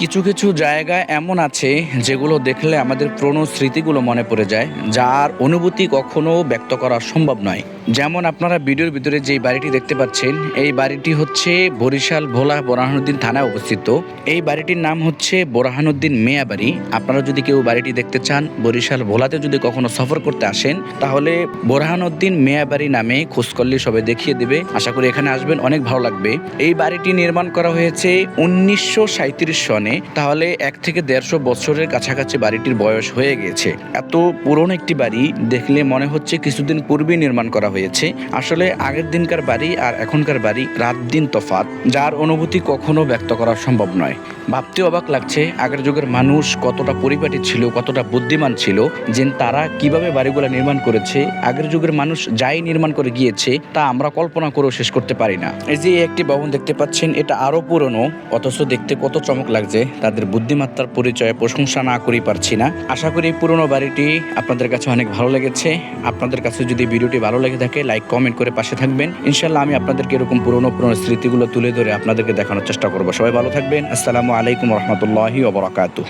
কিছু কিছু জায়গা এমন আছে যেগুলো দেখলে আমাদের পুরনো স্মৃতিগুলো মনে পড়ে যায়, যার অনুভূতি কখনো ব্যক্ত করা সম্ভব নয়। যেমন আপনারা ভিডিওর ভিতরে যে বাড়িটি দেখতে পাচ্ছেন, এই বাড়িটি হচ্ছে বরিশাল ভোলা বোরহানুদ্দিন থানায় অবস্থিত। এই বাড়িটির নাম হচ্ছে বোরহানুদ্দিন মেয়া বাড়ি। আপনারা যদি কেউ বাড়িটি দেখতে চান, বরিশাল ভোলাতে যদি কখনো সফর করতে আসেন, তাহলে বোরহানুদ্দিন মেয়া বাড়ি নামে খোঁজ করলে সবাই দেখিয়ে দেবে। আশা করি এখানে আসবেন, অনেক ভালো লাগবে। এই বাড়িটি নির্মাণ করা হয়েছে উনিশশো সাঁত্রিশ সনে তাহলে এক থেকে দেড়শো বছরের কাছাকাছি বাড়িটির বয়স হয়ে গেছে। এত পুরনো একটি বাড়ি দেখলে মনে হচ্ছে কিছুদিন পূর্বে নির্মাণ করা হয়েছে। আসলে আগের দিনকার বাড়ি আর এখনকার বাড়ি রাত দিন তফাত যার অনুভূতি কখনো ব্যক্ত করা সম্ভব নয়। ভাবতে অবাক লাগছে, আগের যুগের মানুষ কতটা পরিপাটি ছিল, কতটা বুদ্ধিমান ছিল, যে তারা কীভাবে বাড়িগুলো নির্মাণ করেছে, আগের যুগের মানুষ যাই নির্মাণ করে গিয়েছে, তা আমরা কল্পনা করেও শেষ করতে পারি না। এই যে একটি ভবন দেখতে পাচ্ছেন, এটা আরও পুরনো, অথচ দেখতে কত চমক লাগছে। তাদের বুদ্ধিমত্তার পরিচয়ে, প্রশংসা না করেই পারছি না। আশা করি পুরনো বাড়িটি আপনাদের কাছে অনেক ভালো লেগেছে। আপনাদের কাছে যদি ভিডিওটি ভালো লেগে থাকে, লাইক, কমেন্ট করে পাশে থাকবেন। ইনশাল্লাহ আমি আপনাদেরকে এরকম পুরনো পুরনো স্মৃতিগুলো তুলে ধরে আপনাদেরকে দেখানোর চেষ্টা করব। সবাই ভালো থাকবেন। আসসালামু আলাইকুম রহমতুল্লাহি ওবরাকাতু